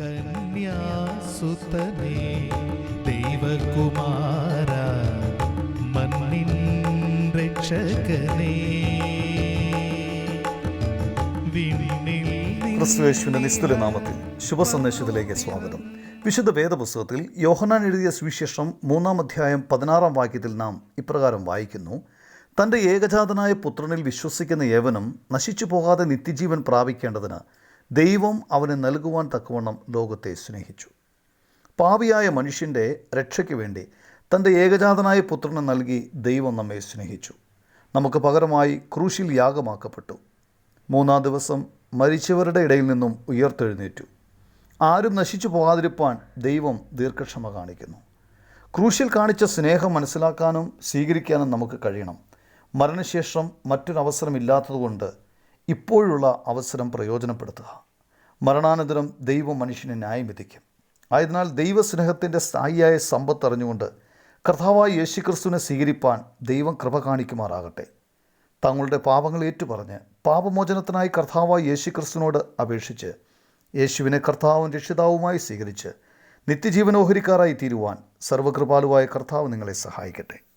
കന്യാസുതനേ ദൈവകുമാര മണ്ണിൻ രക്ഷകനേ. നിസ്തുല നാമത്തിൽ ശുഭസന്ദേശത്തിലേക്ക് സ്വാഗതം. വിശുദ്ധ വേദപുസ്തകത്തിൽ യോഹനാൻ എഴുതിയ സുവിശേഷം മൂന്നാം അധ്യായം പതിനാറാം വാക്യത്തിൽ നാം ഇപ്രകാരം വായിക്കുന്നു. തന്റെ ഏകജാതനായ പുത്രനിൽ വിശ്വസിക്കുന്ന ഏവനും നശിച്ചു പോകാതെ നിത്യജീവൻ പ്രാപിക്കേണ്ടതിന് ദൈവം അവന് നൽകുവാൻ തക്കവണ്ണം ലോകത്തെ സ്നേഹിച്ചു. പാവിയായ മനുഷ്യന്റെ രക്ഷയ്ക്ക് വേണ്ടി തന്റെ ഏകജാതനായ പുത്രനെ നൽകി ദൈവം നമ്മെ സ്നേഹിച്ചു. നമുക്ക് പകരമായി ക്രൂശിൽ യാഗമാക്കപ്പെട്ടു. മൂന്നാം ദിവസം മരിച്ചവരുടെ ഇടയിൽ നിന്നും ഉയർത്തെഴുന്നേറ്റു. ആരും നശിച്ചു പോകാതിരിപ്പാൻ ദൈവം ദീർഘക്ഷമ കാണിക്കുന്നു. ക്രൂശിൽ കാണിച്ച സ്നേഹം മനസ്സിലാക്കാനും സ്വീകരിക്കാനും നമുക്ക് കഴിയണം. മരണശേഷം മറ്റൊരവസരമില്ലാത്തതുകൊണ്ട് ഇപ്പോഴുള്ള അവസരം പ്രയോജനപ്പെടുത്തുക. മരണാനന്തരം ദൈവം മനുഷ്യനെ ന്യായം വിധിക്കും. ആയതിനാൽ ദൈവസ്നേഹത്തിന്റെ സ്ഥായിയായ സമ്പത്ത് അറിഞ്ഞുകൊണ്ട് കർത്താവായ യേശുക്രിസ്തുവിനെ സ്വീകരിപ്പാൻ ദൈവം കൃപ കാണിക്കുമാറാകട്ടെ. തങ്ങളുടെ പാപങ്ങൾ ഏറ്റുപറഞ്ഞ് പാപമോചനത്തിനായി കർത്താവായ യേശുക്രിസ്തുവിനോട് അപേക്ഷിച്ച് യേശുവിനെ കർത്താവും രക്ഷിതാവുമായി സ്വീകരിച്ച് നിത്യജീവനോഹരിക്കാരായി തീരുവാൻ സർവകൃപാലുവായ കർത്താവ് നിങ്ങളെ സഹായിക്കട്ടെ.